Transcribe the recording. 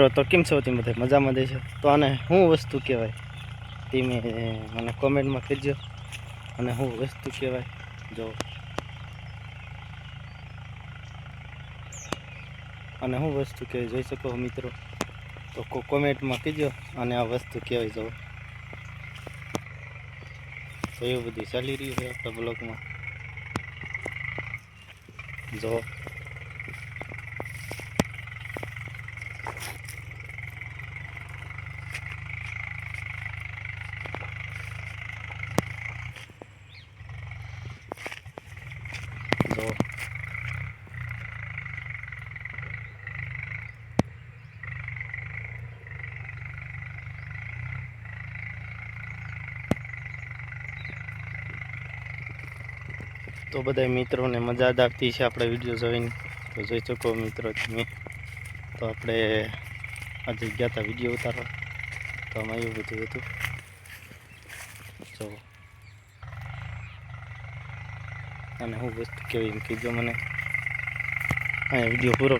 મિત્રો, તો કેમ છો તમે બધા? મજામાં દેશો તો આને શું વસ્તુ કહેવાય? તમે મને કોમેન્ટમાં કહેજો. અને શું વસ્તુ કહેવાય? જો. અને શું વસ્તુ કહેવાય? જોઈ શકો મિત્રો? તો કોમેન્ટમાં કહેજો અને આ વસ્તુ કહેવાય, જો. તો એવું બધું ચાલી રહ્યું છે આપણા બ્લોગમાં. જો જો તો બધા મિત્રોને મજા જ આવતી છે આપણે વીડિયો જોઈને. તો જોઈ શકો મિત્રો તમે. તો આપણે આજે ગયા હતા વીડિયો ઉતારવા તો આમાં એવું બધું હતું. જો. અને હું વસ્તુ કહેવાય એમ કીધું મને. અહીંયા વીડિયો પૂરો